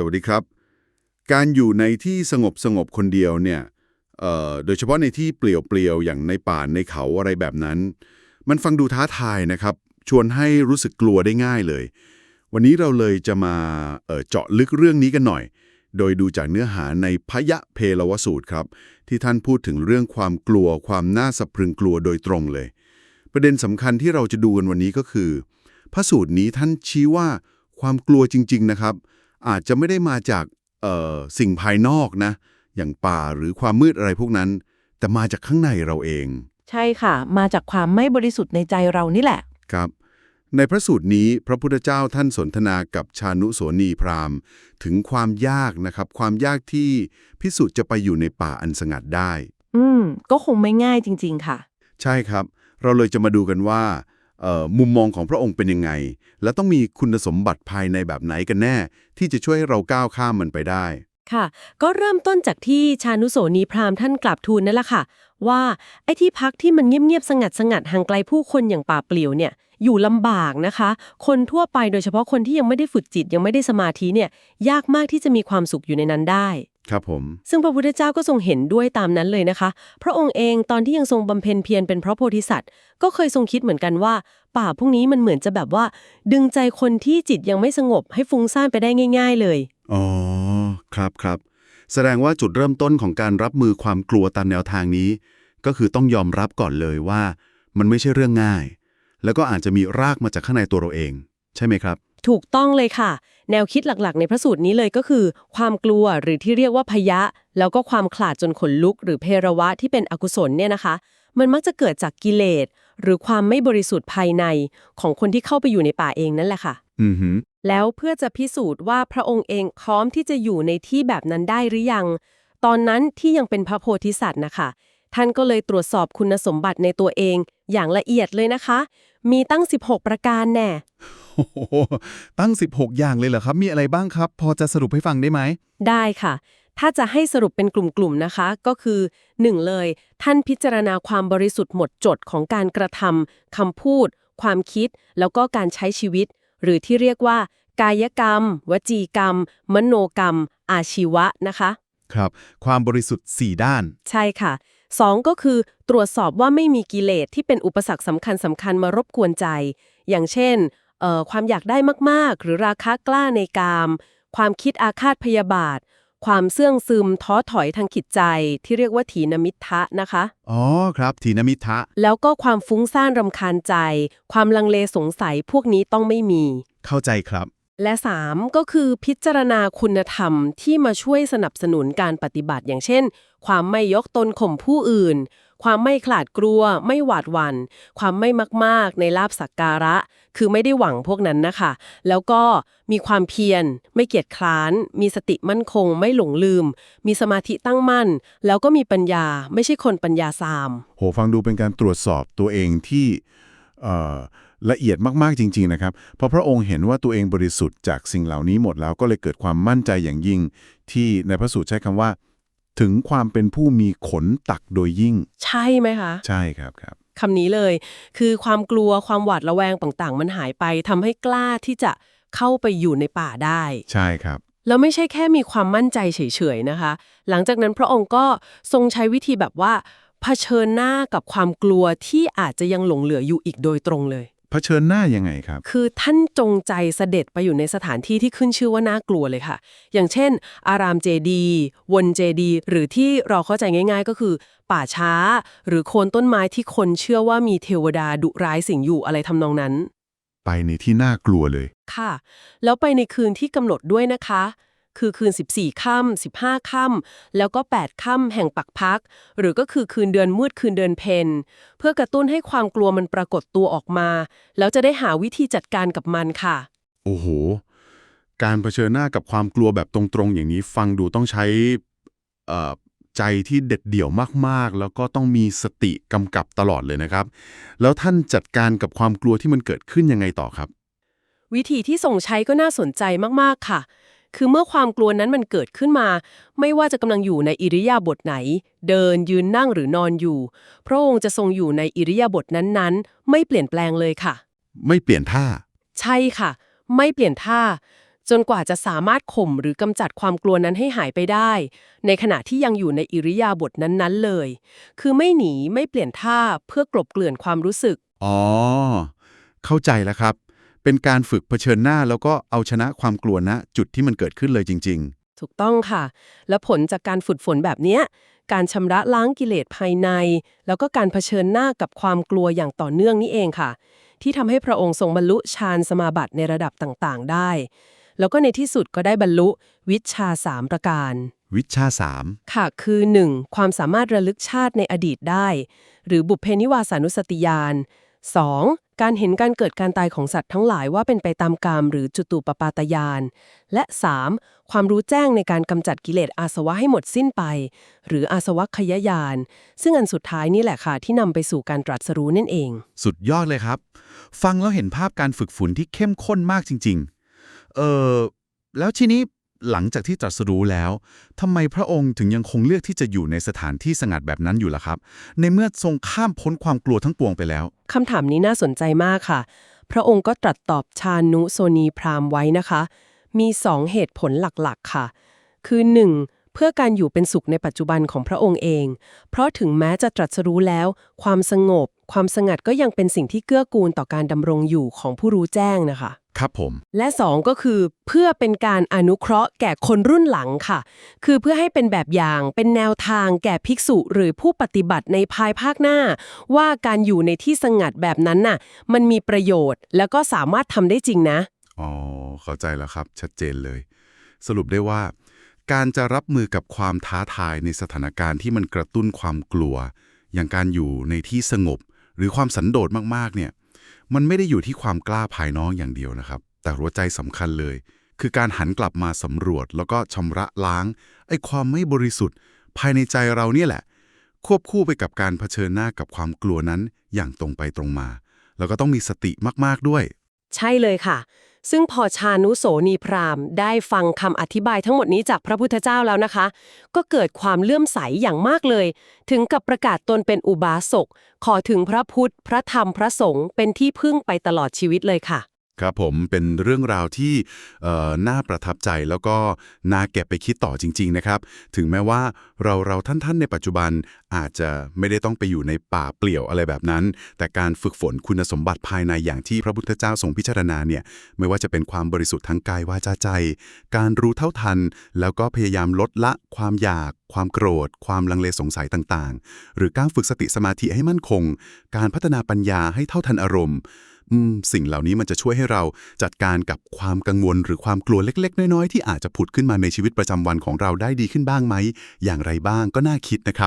สวัสดีครับ การอยู่ในที่สงบสงบคนเดียวเนี่ยโดยเฉพาะในที่เปลี่ยวๆอย่างในป่าในเขาอะไรแบบนั้น มันฟังดูท้าทายนะครับ ชวนให้รู้สึกกลัวได้ง่ายเลย วันนี้เราเลยจะมาเอ่อเจาะลึกเรื่องนี้กันหน่อย โดยดูจากเนื้อหาในพยะเพลวสูตรครับ ที่ท่านพูดถึงเรื่องความกลัวความน่าสะพรึงกลัวโดยตรงเลย ประเด็นสำคัญที่เราจะดูกันวันนี้ก็คือพระสูตรนี้ท่านชี้ว่าความกลัวจริง ๆนะครับ อาจจะไม่ได้มาจากเอ่อสิ่งภายนอกนะ อย่างป่าหรือความมืดอะไรพวกนั้น แต่มาจากข้างในเราเอง ใช่ค่ะ มาจากความไม่บริสุทธิ์ในใจเรานี่แหละ ครับ ในพระสูตรนี้พระพุทธเจ้าท่านสนทนากับชานุโสนีพราหมณ์ ถึงความยากนะครับ ความยากที่พิสุจะไปอยู่ในป่าอันสงัดได้ อืม ก็คงไม่ง่ายจริง ๆ ค่ะ ใช่ครับ เราเลยจะมาดูกันว่าเอ่อ มุมมองของพระองค์เป็นยังไง และต้องมีคุณสมบัติภายในแบบไหนกันแน่ ที่จะช่วยให้เราก้าวข้ามมันไปได้ ค่ะ ก็เริ่มต้นจากที่ชานุโสนีพราหมณ์ท่านกลับทูลนั่นแหละค่ะ ว่าไอ้ที่พักที่มันเงียบๆสงัดสงัดๆห่างไกลผู้คนอย่างป่าเปลี่ยวเนี่ยอยู่ลำบากนะคะ คนทั่วไปโดยเฉพาะคนที่ยังไม่ได้ฝึกจิตยังไม่ได้สมาธิเนี่ยยากมากที่จะมีความสุขอยู่ในนั้นได้ ครับผม ซึ่งพระพุทธเจ้าก็ทรงเห็นด้วยตามนั้นเลยนะคะ พระองค์เองตอนที่ยังทรงบำเพ็ญเพียรเป็นพระโพธิสัตว์ ก็เคยทรงคิดเหมือนกันว่า ป่าพวกนี้มันเหมือนจะแบบว่า ดึงใจคนที่จิตยังไม่สงบให้ฟุ้งซ่านไปได้ง่าย ๆ เลย อ๋อ ครับครับ แสดงว่าจุดเริ่มต้นของการรับมือความกลัวตามแนวทางนี้ ก็คือต้องยอมรับก่อนเลยว่า มันไม่ใช่เรื่องง่าย แล้วก็อาจจะมีรากมาจากข้างในตัวเราเอง ใช่ไหมครับ ถูกต้องเลยค่ะ แนวคิดหลักๆ ในพระสูตรนี้เลยก็คือ ความกลัวหรือที่เรียกว่าพยะ แล้วก็ความขลาดจนขนลุก หรือเพรวะที่เป็นอกุศลเนี่ยนะคะ มันมักจะเกิดจากกิเลสหรือความไม่บริสุทธิ์ภายในของคนที่เข้าไปอยู่ในป่าเองนั่นแหละค่ะ อือหือ แล้วเพื่อจะพิสูจน์ว่าพระองค์เองพร้อมที่จะอยู่ในที่แบบนั้นได้หรือยัง ตอนนั้นที่ยังเป็นพระโพธิสัตว์นะคะ ท่านก็เลยตรวจสอบคุณสมบัติในตัวเอง อย่างละเอียดเลยนะคะ มีตั้ง 16 ประการแน่โอ้โหตั้ง 16 อย่างเลยเหรอครับ มีอะไรบ้างครับ พอจะสรุปให้ฟังได้ไหม ได้ค่ะ ถ้าจะให้สรุปเป็นกลุ่มๆนะคะ ก็คือ 1. เลย ท่านพิจารณาความบริสุทธิ์หมดจดของการกระทำคำพูด ความคิด แล้วก็การใช้ชีวิต หรือที่เรียกว่า กายกรรม วจีกรรม มโนกรรม อาชีวะนะคะ ครับ ความบริสุทธิ์ 4 ด้าน ใช่ค่ะ 2 ก็คือตรวจสอบว่าไม่มีกิเลสที่เป็นอุปสรรคสำคัญสำคัญมารบกวนใจ อย่างเช่นเอ่อความอยากได้มากๆ หรือราคะกล้าในกาม ความคิดอาฆาตพยาบาท ความเสื่องซึมท้อถอยทางจิตใจที่เรียกว่าถีนมิทะนะคะ อ๋อครับทีนมิทะ แล้วก็ความฟุ้งซ่านรำคาญใจ ความลังเลสงสัยพวกนี้ต้องไม่มี เข้าใจครับ และ 3 ก็คือพิจารณาคุณธรรมที่มาช่วยสนับสนุนการปฏิบัติอย่างเช่น ความไม่ยกตนข่มผู้อื่น ความไม่ขลาดกลัว ไม่หวาดหวัน่นความไม่มากๆ ในลาบสักการะ คือไม่ได้หวังพวกนั้นนะคะ แล้วก็มีความเพียร ไม่เกียจคร้าน มีสติมั่นคง ไม่หลงลืม มีสมาธิตั้งมั่น แล้วก็มีปัญญาไม่ใช่คนปัญญาซาม โหฟังดูเป็นการตรวจสอบตัวเองที่เอ่อ ละเอียดมากๆจริง ๆ นะครับ เพราะพระองค์เห็นว่าตัวเองบริสุทธิ์จากสิ่งเหล่านี้หมดแล้วก็เลยเกิดความมั่นใจอย่างยิ่ง ที่ในพระสูตรใช้คำว่า ถึงความเป็นผู้มีขนตักโดยยิ่ง ใช่ไหมคะ ใช่ครับครับคำนี้เลย คือความกลัวความหวาดระแวงต่างๆ มันหายไปทำให้กล้าที่จะเข้าไปอยู่ในป่าได้ ใช่ครับแล้วไม่ใช่แค่มีความมั่นใจเฉยๆนะคะ หลังจากนั้นพระองค์ก็ทรงใช้วิธีแบบว่าเผชิญหน้ากับความกลัวที่อาจจะยังหลงเหลืออยู่อีกโดยตรงเลย เผชิญหน้ายังไงครับ คือท่านจงใจเสด็จไปอยู่ในสถานที่ที่ขึ้นชื่อว่าน่ากลัวเลยค่ะ อย่างเช่น อารามเจดีย์วนเจดีย์หรือที่เราเข้าใจง่าย ๆ ก็คือ ป่าช้า หรือโคนต้นไม้ที่คนเชื่อว่ามีเทวดาดุร้ายสิงอยู่อะไรทำนองนั้น ไปในที่น่ากลัวเลย ค่ะ แล้วไปในคืนที่กำหนดด้วยนะคะ คือคืน 14 ค่ำ15 ค่ำแล้วก็ 8 ค่ำแห่งปักพัก หรือก็คือคืนเดือนมืดคืนเดือนเพนเพื่อกระตุ้นให้ความกลัวมันปรากฏตัวออกมา แล้วจะได้หาวิธีจัดการกับมันค่ะ โอ้โห การเผชิญหน้ากับความกลัวแบบตรงๆ อย่างนี้ฟังดูต้องใช้เอ่อใจที่เด็ดเดี่ยวมากๆ แล้วก็ต้องมีสติกำกับตลอดเลยนะครับ แล้วท่านจัดการกับความกลัวที่มันเกิดขึ้นยังไงต่อครับ วิธีที่ส่งใช้ก็น่าสนใจมากๆค่ะ คือเมื่อความกลัวนั้นมันเกิดขึ้นมา ไม่ว่าจะกำลังอยู่ในอิริยาบถไหน เดินยืนนั่งหรือนอนอยู่ พระองค์จะทรงอยู่ในอิริยาบถนั้นๆ ไม่เปลี่ยนแปลงเลยค่ะ ไม่เปลี่ยนท่า ใช่ค่ะ ไม่เปลี่ยนท่า จนกว่าจะสามารถข่มหรือกำจัดความกลัวนั้นให้หายไปได้ ในขณะที่ยังอยู่ในอิริยาบถนั้นๆเลย คือไม่หนีไม่เปลี่ยนท่าเพื่อกลบเกลื่อนความรู้สึก อ๋อ เข้าใจแล้วครับ เป็นการฝึกเผชิญหน้าแล้วก็เอาชนะความกลัวณจุดที่มันเกิดขึ้นเลยจริงถูกต้องค่ะ และผลจากการฝึกฝนแบบเนี้ย การชำระล้างกิเลสภายใน แล้วก็การเผชิญหน้ากับความกลัวอย่างต่อเนื่องนี่เองค่ะ ที่ทำให้พระองค์ทรงบรรลุฌานสมาบัติในระดับต่างๆ ได้ แล้วก็ในที่สุดก็ได้บรรลุวิชชาสามประการๆวิชาสามค่ะคือ 1. ความสามารถระลึกชาติในอดีตได้ หรือบุพเพนิวาสานุสติญาณ 2. การเห็นการเกิดการตายของสัตว์ทั้งหลายว่าเป็นไปตามกรรมหรือจุตูปปาตญาณและ 3. ความรู้แจ้งในการกำจัดกิเลสอาสวะให้หมดสิ้นไป หรืออาสวะขยญาณซึ่งอันสุดท้ายนี่แหละค่ะที่นำไปสู่การตรัสรู้นั่นเอง สุดยอดเลยครับ ฟังแล้วเห็นภาพการฝึกฝนที่เข้มข้นมากจริง ๆ เออแล้วทีนี้ หลังจากที่ตรัสรู้แล้วทำไมพระองค์ถึงยังคงเลือกที่จะอยู่ในสถานที่สงัดแบบนั้นอยู่ล่ะครับ ในเมื่อทรงข้ามพ้นความกลัวทั้งปวงไปแล้วคำถามนี้น่าสนใจมากค่ะ พระองค์ก็ตรัสตอบชานุโซนีพราหมณ์ไว้นะคะ มีสองเหตุผลหลักๆ ค่ะ คือ 1. เพื่อการอยู่เป็นสุขในปัจจุบันของพระองค์เอง เพราะถึงแม้จะตรัสรู้แล้ว ความสงบ ความสงัดก็ยังเป็นสิ่งที่เกื้อกูลต่อการดำรงอยู่ของผู้รู้แจ้งนะคะ ครับผม และ 2 ก็คือเพื่อเป็นการอนุเคราะห์แก่คนรุ่นหลังค่ะ คือเพื่อให้เป็นแบบอย่างเป็นแนวทางแก่ภิกษุหรือผู้ปฏิบัติในภายภาคหน้า ว่าการอยู่ในที่สงัดแบบนั้นน่ะ มันมีประโยชน์ แล้วก็สามารถทำได้จริงนะ อ๋อ เข้าใจแล้วครับ ชัดเจนเลย สรุปได้ว่า การจะรับมือกับความท้าทายในสถานการณ์ที่มันกระตุ้นความกลัว อย่างการอยู่ในที่สงบ หรือความสันโดษมากๆเนี่ย มันไม่ได้อยู่ที่ความกล้าภายนอกอย่างเดียวนะครับ แต่หัวใจสำคัญเลย คือการหันกลับมาสำรวจ แล้วก็ชำระล้างไอ้ความไม่บริสุทธิ์ ภายในใจเราเนี่ยแหละ ควบคู่ไปกับการเผชิญหน้ากับความกลัวนั้นอย่างตรงไปตรงมา แล้วก็ต้องมีสติมากๆด้วย ใช่เลยค่ะ ซึ่งพอชานุโสนีพราหมณ์ได้ฟังคำอธิบายทั้งหมดนี้จากพระพุทธเจ้าแล้วนะคะ ก็เกิดความเลื่อมใสอย่างมากเลย ถึงกับประกาศตนเป็นอุบาสก ขอถึงพระพุทธ พระธรรมพระสงฆ์เป็นที่พึ่งไปตลอดชีวิตเลยค่ะ ครับผมเป็นเรื่องราวที่น่าประทับใจแล้วก็น่าเก็บไปคิดต่อจริง ๆ นะครับ ถึงแม้ว่าเราเราท่านๆ ในปัจจุบันอาจจะไม่ได้ต้องไปอยู่ในป่าเปลี่ยวอะไรแบบนั้น แต่การฝึกฝนคุณสมบัติภายในอย่างที่พระพุทธเจ้าทรงพิจารณาเนี่ยไม่ว่าจะเป็นความบริสุทธิ์ทางกายวาจาใจ การรู้เท่าทัน แล้วก็พยายามลดละความอยาก ความโกรธ ความลังเลสงสัยต่างๆ หรือการฝึกสติสมาธิให้มั่นคง การพัฒนาปัญญาให้เท่าทันอารมณ์ สิ่งเหล่านี้มันจะช่วยให้เราจัดการกับความกังวลหรือความกลัวเล็ก ๆ น้อย ๆ ที่อาจจะผุดขึ้นมาในชีวิตประจำวันของเราได้ดีขึ้นบ้างไหม อย่างไรบ้างก็น่าคิดนะครับ